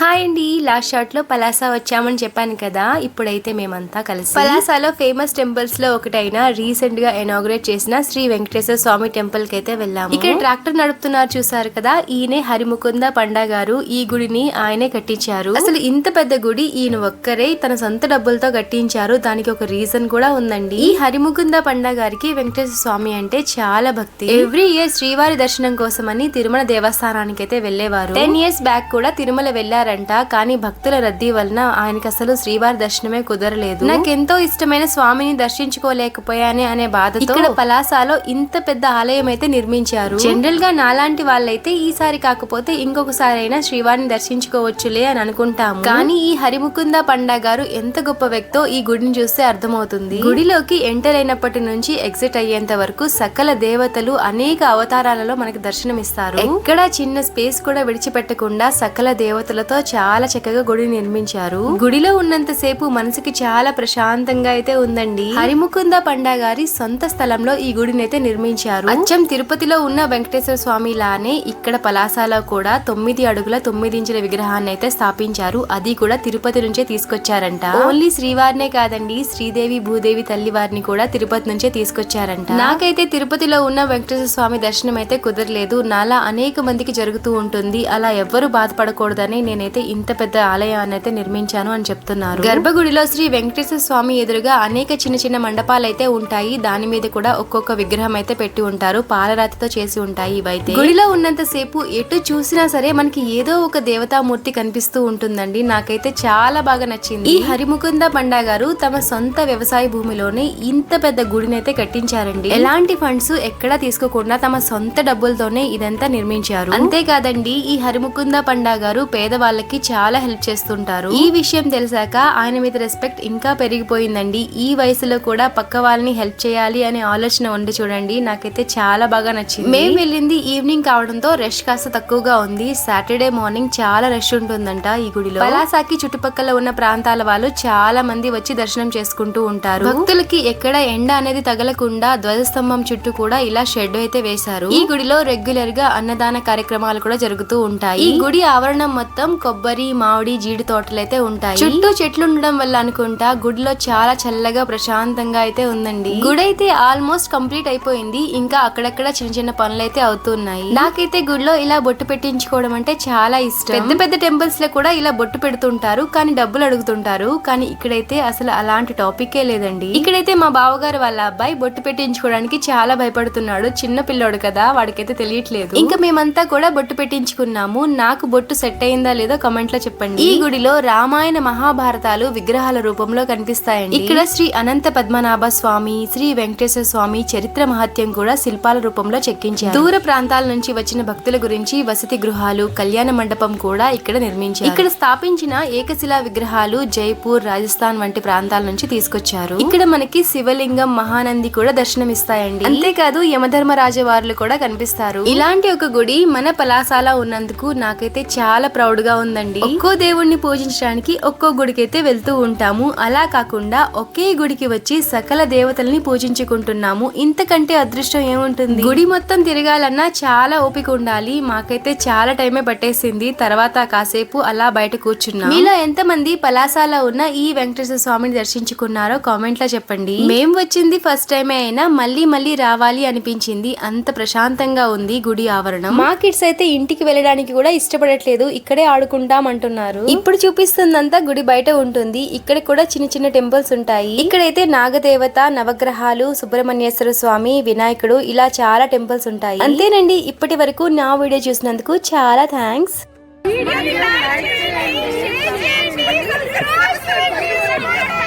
Hi అండి last షాట్లో పలాస వచ్చామని చెప్పాను కదా ఇప్పుడైతే మేమంతా కలిసి పలాసలో ఫేమస్ టెంపుల్స్లో ఒకటైన రీసెంట్గా ఇనాగ్రేట్ చేసిన శ్రీ వెంకటేశ్వర స్వామి టెంపుల్కి అయితే వెళ్ళాము. ఇక్కడ ట్రాక్టర్ నడుపుతున్నారు చూసారు కదా ఈయనే హరిముకుంద పండా గారు ఈ గుడిని ఆయనే కట్టించారు. అసలు ఇంత పెద్ద గుడి ఈయన ఒక్కరే తన సొంత డబ్బులతో కట్టించారు దానికి ఒక రీజన్ కూడా ఉందండి. ఈ హరిముకుంద పండా గారికి వెంకటేశ్వర స్వామి అంటే చాలా భక్తి. ఎవ్రీ ఇయర్ శ్రీవారి దర్శనం కోసమని తిరుమల దేవస్థానానికి అయితే వెళ్ళేవారు టెన్ ఇయర్స్ బ్యాక్ కూడా తిరుమల వెళ్ళారంట కానీ భక్తుల రద్దీ వలన ఆయనకి అసలు శ్రీవారి దర్శనమే కుదరలేదు. నాకెంతో ఇష్టమైన స్వామిని దర్శించుకోలేకపోయానే అనే బాధతో ఇక్కడ పలాసాలో ఇంత పెద్ద ఆలయం అయితే నిర్మించారు. జనరల్గా నాలాంటి వాళ్ళైతే ఈసారి కాకపోతే ఇంకొకసారి అయినా శ్రీవారిని దర్శించుకోవచ్చులే అని అనుకుంటాము. కానీ ఈ హరిముకుంద పండా గారు ఎంత గొప్ప వ్యక్తో ఈ గుడిని చూస్తే అర్థమవుతుంది. గుడిలోకి ఎంటర్ అయినప్పటి నుంచి ఎగ్జిట్ అయ్యేంత వరకు సకల దేవతలు అనేక అవతారాలలో మనకి దర్శనమిస్తారు. ఎక్కడా చిన్న స్పేస్ కూడా విడిచిపెట్టకుండా సకల దేవతలతో చాలా చక్కగా గుడి నిర్మించారు. గుడిలో ఉన్నంత సేపు మనసుకి చాలా ప్రశాంతంగా అయితే ఉందండి. హరిముకుంద పండా గారి సొంత స్థలంలో ఈ గుడిని అయితే నిర్మించారు. అచ్చం తిరుపతిలో ఉన్న వెంకటేశ్వర స్వామి లానే ఇక్కడ పలాసాలో కూడా తొమ్మిది అడుగుల తొమ్మిది ఇంచుల విగ్రహాన్ని అయితే స్థాపించారు. అది కూడా తిరుపతి నుంచే తీసుకొచ్చారంట. ఓన్లీ శ్రీవారినే కాదండి శ్రీదేవి భూదేవి తల్లి వారిని కూడా తిరుపతి నుంచే తీసుకొచ్చారంట. నాకైతే తిరుపతిలో ఉన్న వెంకటేశ్వర స్వామి దర్శనం అయితే కుదరలేదు. నాలా అనేక మందికి జరుగుతూ ఉంటుంది. అలా ఎవ్వరూ బాధపడకూడదని నేను నేనైతే ఇంత పెద్ద ఆలయాన్ని అయితే నిర్మించాను అని చెప్తున్నారు. గర్భగుడిలో శ్రీ వెంకటేశ్వర స్వామి ఎదురుగా అనేక చిన్న చిన్న మండపాలు అయితే ఉంటాయి. దాని మీద కూడా ఒక్కొక్క విగ్రహం అయితే పెట్టి ఉంటారు. పాలరాతితో చేసి ఉంటాయి ఇవైతే. గుడిలో ఉన్నంత సేపు ఎటు చూసినా సరే మనకి ఏదో ఒక దేవతామూర్తి కనిపిస్తూ ఉంటుందండి. నాకైతే చాలా బాగా నచ్చింది. ఈ హరిముకుంద పండా గారు తమ సొంత వ్యవసాయ భూమిలోనే ఇంత పెద్ద గుడిని అయితే కట్టించారండి. ఎలాంటి ఫండ్స్ ఎక్కడా తీసుకోకుండా తమ సొంత డబ్బులతోనే ఇదంతా నిర్మించారు. అంతేకాదండి ఈ హరిముకుంద పండా గారు పేదవాళ్ళకి చాలా హెల్ప్ చేస్తుంటారు. ఈ విషయం తెలిసాక ఆయన మీద రెస్పెక్ట్ ఇంకా పెరిగిపోయిందండి. ఈ వయసులో కూడా పక్క వాళ్ళని హెల్ప్ చేయాలి అనే ఆలోచన ఉంది చూడండి. నాకైతే చాలా బాగా నచ్చింది. మేము వెళ్ళింది ఈవినింగ్ కావడంతో రష్ కాస్త తక్కువగా ఉంది. సాటర్డే మార్నింగ్ చాలా రష్ ఉంటుందంట ఈ గుడిలో. పలాసాకి చుట్టుపక్కల ఉన్న ప్రాంతాల వాళ్ళు చాలా మంది వచ్చి దర్శనం చేసుకుంటూ ఉంటారు. భక్తులకి ఎక్కడ ఎండ అనేది తగలకుండా ధ్వజస్తంభం చుట్టూ కూడా ఇలా షెడ్ అయితే వేశారు. ఈ గుడిలో రెగ్యులర్గా అన్నదాన కార్యక్రమాలు కూడా జరుగుతూ ఉంటాయి. ఈ గుడి ఆవరణం మొత్తం కొబ్బరి మామిడి జీడి తోటలు అయితే ఉంటాయి. చుట్టూ చెట్లు ఉండడం వల్ల అనుకుంటా గుడిలో చాలా చల్లగా ప్రశాంతంగా అయితే ఉందండి. గుడి అయితే ఆల్మోస్ట్ కంప్లీట్ అయిపోయింది. ఇంకా అక్కడక్కడ చిన్న చిన్న పనులు అయితే అవుతున్నాయి. నాకైతే గుడిలో ఇలా బొట్టు పెట్టించుకోవడం అంటే చాలా ఇష్టం. పెద్ద పెద్ద టెంపుల్స్లో కూడా ఇలా బొట్టు పెడుతుంటారు కానీ డబ్బులు అడుగుతుంటారు. కానీ ఇక్కడైతే అసలు అలాంటి టాపికే లేదండి. ఇక్కడైతే మా బావగారు వాళ్ళ అబ్బాయి బొట్టు పెట్టించుకోవడానికి చాలా భయపడుతున్నాడు. చిన్న పిల్లోడు కదా వాడికైతే తెలియట్లేదు. ఇంకా మేమంతా కూడా బొట్టు పెట్టించుకున్నాము. నాకు బొట్టు సెట్ అయిందా లేదో కమెంట్లో చెప్పండి. ఈ గుడిలో రామాయణ మహాభారతాలు విగ్రహాల రూపంలో కనిపిస్తాయండి. ఇక్కడ శ్రీ అనంత పద్మనాభ స్వామి శ్రీ వెంకటేశ్వర స్వామి చరిత్ర మహత్యం కూడా శిల్పాల రూపంలో చెక్కించారు. దూర ప్రాంతాల నుంచి వచ్చిన భక్తుల గురించి వసతి గృహాలు కళ్యాణ మండపం కూడా ఇక్కడ నిర్మించారు. ఇక్కడ స్థాపించిన ఏకశిలా విగ్రహాలు జైపూర్ రాజస్థాన్ వంటి ప్రాంతాల నుంచి తీసుకొచ్చారు. ఇక్కడ మనకి శివలింగం మహానంది కూడా దర్శనమిస్తాయండి. అంతేకాదు యమధర్మరాజ వారులు కూడా కనిపిస్తారు. ఇలాంటి ఒక గుడి మన పలాసాల ఉన్నందుకు నాకైతే చాలా ప్రౌడ్గా ఉందండి. ఒక్కో దేవుణ్ణి పూజించడానికి ఒక్కో గుడికి అయితే వెళ్తూ ఉంటాము. అలా కాకుండా ఒకే గుడికి వచ్చి సకల దేవతల్ని పూజించుకుంటున్నాము. ఇంతకంటే అదృష్టం ఏముంటుంది? గుడి మొత్తం తిరగాలన్నా చాలా ఓపిక ఉండాలి. మాకైతే చాలా టైమే పట్టేసింది. తర్వాత కాసేపు అలా బయట కూర్చున్నాం. మీలో ఎంత మంది పలాసాలో ఉన్న ఈ వెంకటేశ్వర స్వామిని దర్శించుకున్నారో కామెంట్లో చెప్పండి. మేం వచ్చింది ఫస్ట్ టైమే అయినా మళ్ళీ మళ్ళీ రావాలి అనిపించింది. అంత ప్రశాంతంగా ఉంది గుడి ఆవరణం. మా కిడ్స్ అయితే ఇంటికి వెళ్ళడానికి కూడా ఇష్టపడట్లేదు. ఇక్కడే ఆడుకుంటాం అంటున్నారు ఇప్పుడు చూపిస్తుందంతా గుడి బయట ఉంటుంది. ఇక్కడ కూడా చిన్న చిన్న టెంపుల్స్ ఉంటాయి. ఇక్కడైతే నాగదేవత నవగ్రహాలు సుబ్రహ్మణ్యేశ్వర స్వామి వినాయకుడు ఇలా చాలా టెంపుల్స్ ఉంటాయి. అంతేనండి ఇప్పటి వరకు నా వీడియో చూసినందుకు చాలా థ్యాంక్స్. వీడియోని లైక్ చేయండి, షేర్ చేయండి, సబ్స్క్రైబ్ చేయండి.